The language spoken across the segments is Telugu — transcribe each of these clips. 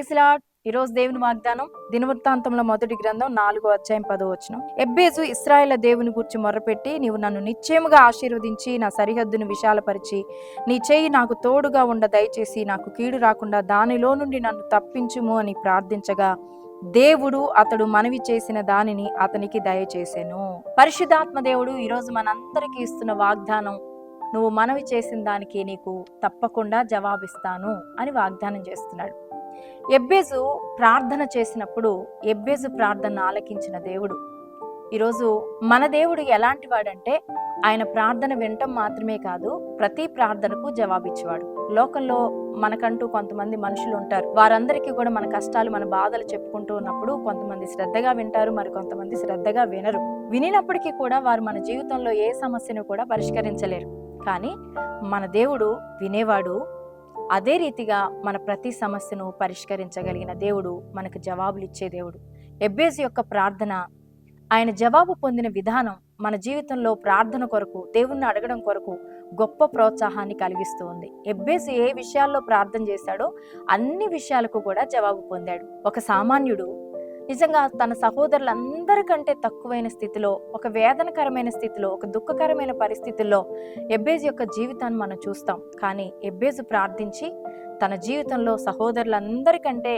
ఈ ఈరోజు దేవుని వాగ్దానం దినవృత్తాంతంలో మొదటి గ్రంథం నాలుగో అధ్యాయం పదో వచ్చిన ఎబ్బేజు ఇస్రాయేల్ దేవుని గురించి మొరపెట్టి నీవు నన్ను నిశ్చయముగా ఆశీర్వదించి నా సరిహద్దును విశాలపరిచి నీ చేయి నాకు తోడుగా ఉండ దయచేసి నాకు కీడు రాకుండా దానిలో నుండి నన్ను తప్పించుము అని ప్రార్థించగా దేవుడు అతడు మనవి చేసిన దానిని అతనికి దయచేసెను. పరిశుద్ధాత్మ దేవుడు ఈరోజు మనందరికీ ఇస్తున్న వాగ్దానం నువ్వు మనవి చేసిన దానికి నీకు తప్పకుండా జవాబిస్తాను అని వాగ్దానం చేస్తున్నాడు. ఎబ్బేజు ప్రార్థన చేసినప్పుడు ఎబ్బేజు ప్రార్థన ఆలకించిన దేవుడు. ఈరోజు మన దేవుడు ఎలాంటి వాడంటే ఆయన ప్రార్థన వినటం మాత్రమే కాదు ప్రతి ప్రార్థనకు జవాబిచ్చేవాడు. లోకంలో మనకంటూ కొంతమంది మనుషులు ఉంటారు. వారందరికీ కూడా మన కష్టాలు మన బాధలు చెప్పుకుంటూ ఉన్నప్పుడు కొంతమంది శ్రద్ధగా వింటారు మరి కొంతమంది శ్రద్ధగా వినరు. వినినప్పటికీ కూడా వారు మన జీవితంలో ఏ సమస్యను కూడా పరిష్కరించలేరు. కానీ మన దేవుడు వినేవాడు అదే రీతిగా మన ప్రతి సమస్యను పరిష్కరించగలిగిన దేవుడు మనకు జవాబులు ఇచ్చే దేవుడు. ఎబ్బేజ్ యొక్క ప్రార్థన ఆయన జవాబు పొందిన విధానం మన జీవితంలో ప్రార్థన కొరకు దేవుణ్ణి అడగడం కొరకు గొప్ప ప్రోత్సాహాన్ని కలిగిస్తూ ఉంది. ఎబ్బేజ్ ఏ విషయాల్లో ప్రార్థన చేశాడో అన్ని విషయాలకు కూడా జవాబు పొందాడు. ఒక సామాన్యుడు నిజంగా తన సహోదరులందరికంటే తక్కువైన స్థితిలో ఒక వేదనకరమైన స్థితిలో ఒక దుఃఖకరమైన పరిస్థితుల్లో ఎబ్బేజ్ యొక్క జీవితాన్ని మనం చూస్తాం. కానీ ఎబ్బేజు ప్రార్థించి తన జీవితంలో సహోదరులందరికంటే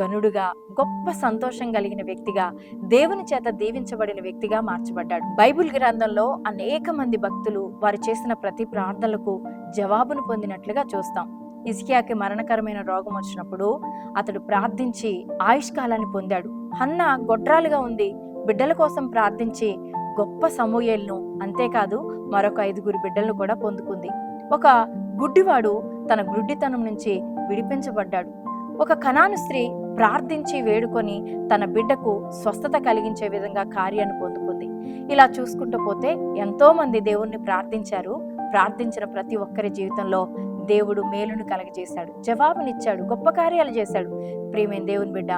గనుడుగా గొప్ప సంతోషం కలిగిన వ్యక్తిగా దేవుని చేత దీవించబడిన వ్యక్తిగా మార్చబడ్డాడు. బైబిల్ గ్రంథంలో అనేక మంది భక్తులు వారు చేసిన ప్రతి ప్రార్థనలకు జవాబును పొందినట్లుగా చూస్తాం. ఇజ్కియాకి మరణకరమైన రోగం వచ్చినప్పుడు అతడు ప్రార్థించి ఆయుష్కాలాన్ని పొందాడు. హన్న గొడ్రాలుగా ఉంది. బిడ్డల కోసం ప్రార్థించి గొప్ప సమూయేల్ను అంతేకాదు మరొక ఐదుగురు బిడ్డలను కూడా పొందుకుంది. ఒక గుడ్డివాడు తన గుడ్డితనం నుంచి విడిపించబడ్డాడు. ఒక కణాను స్త్రీ ప్రార్థించి వేడుకొని తన బిడ్డకు స్వస్థత కలిగించే విధంగా కార్యాన్ని పొందుకుంది. ఇలా చూసుకుంటూ పోతే ఎంతోమంది దేవుణ్ణి ప్రార్థించారు. ప్రార్థించిన ప్రతి ఒక్కరి జీవితంలో దేవుడు మేలును కలగజేశాడు. జవాబునిచ్చాడు. గొప్ప కార్యాలు చేశాడు. ప్రియమైన దేవుని బిడ్డ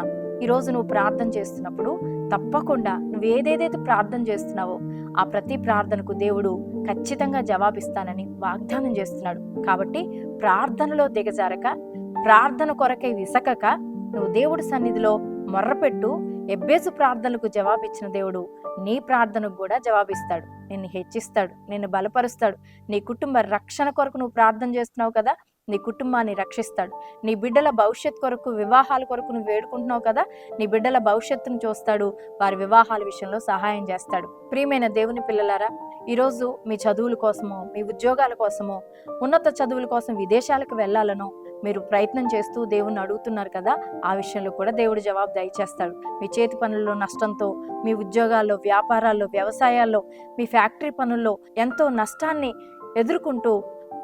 ఈరోజు నువ్వు ప్రార్థన చేస్తున్నప్పుడు తప్పకుండా నువ్వు ఏదేదైతే ప్రార్థన చేస్తున్నావో ఆ ప్రతి ప్రార్థనకు దేవుడు ఖచ్చితంగా జవాబిస్తానని వాగ్దానం చేస్తున్నాడు. కాబట్టి ప్రార్థనలో దిగజారక ప్రార్థన కొరకై విసకక నువ్వు దేవుడి సన్నిధిలో మొర్రపెట్టు ఎబ్బేసు ప్రార్థనలకు జవాబిచ్చిన దేవుడు నీ ప్రార్థనకు కూడా జవాబిస్తాడు. నిన్ను హెచ్చిస్తాడు నిన్ను బలపరుస్తాడు. నీ కుటుంబ రక్షణ కొరకు నువ్వు ప్రార్థన చేస్తున్నావు కదా నీ కుటుంబాన్ని రక్షిస్తాడు. నీ బిడ్డల భవిష్యత్ కొరకు వివాహాల కొరకు నువ్వు వేడుకుంటున్నావు కదా నీ బిడ్డల భవిష్యత్తును చూస్తాడు. వారి వివాహాల విషయంలో సహాయం చేస్తాడు. ప్రియమైన దేవుని పిల్లలారా ఈరోజు మీ చదువుల కోసమో మీ ఉద్యోగాల కోసమో ఉన్నత చదువుల కోసం విదేశాలకు వెళ్ళాలనో మీరు ప్రయత్నం చేస్తూ దేవుణ్ణి అడుగుతున్నారు కదా ఆ విషయంలో కూడా దేవుడు జవాబు దయచేస్తాడు. మీ చేతి పనుల్లో నష్టంతో మీ ఉద్యోగాల్లో వ్యాపారాల్లో వ్యవసాయాల్లో మీ ఫ్యాక్టరీ పనుల్లో ఎంతో నష్టాన్ని ఎదుర్కొంటూ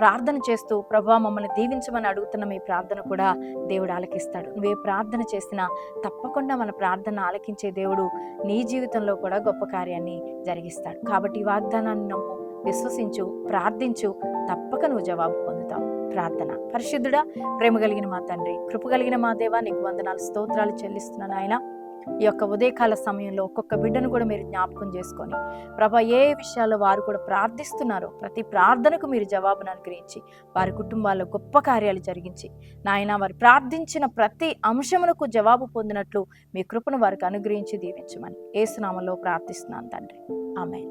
ప్రార్థన చేస్తూ ప్రభా మమ్మల్ని దీవించమని అడుగుతున్న మీ ప్రార్థన కూడా దేవుడు ఆలకిస్తాడు. నువ్వే ప్రార్థన చేసినా తప్పకుండా మన ప్రార్థన ఆలకించే దేవుడు నీ జీవితంలో కూడా గొప్ప కార్యాన్ని జరిగిస్తాడు. కాబట్టి వాగ్దానాన్ని నమ్ము విశ్వసించు ప్రార్థించు తప్పక నువ్వు జవాబు పొందుతావు. ప్రార్థన. పరిశుద్ధుడా ప్రేమ కలిగిన మా తండ్రి కృప కలిగిన మా దేవా నీకు వందనాలు స్తోత్రాలు చెల్లిస్తున్నాను ఆయన ఈ యొక్క ఉదయకాల సమయంలో ఒక్కొక్క బిడ్డను కూడా మీరు జ్ఞాపకం చేసుకొని ప్రభా ఏ విషయాల్లో వారు కూడా ప్రార్థిస్తున్నారో ప్రతి ప్రార్థనకు మీరు జవాబును అనుగ్రహించి వారి కుటుంబాల్లో గొప్ప కార్యాలు జరిగించి నాయన వారు ప్రార్థించిన ప్రతి అంశమునకు జవాబు పొందినట్లు మీ కృపను వారికి అనుగ్రహించి దీవించమని ఏసునామలో ప్రార్థిస్తున్నాను తండ్రి. ఆమె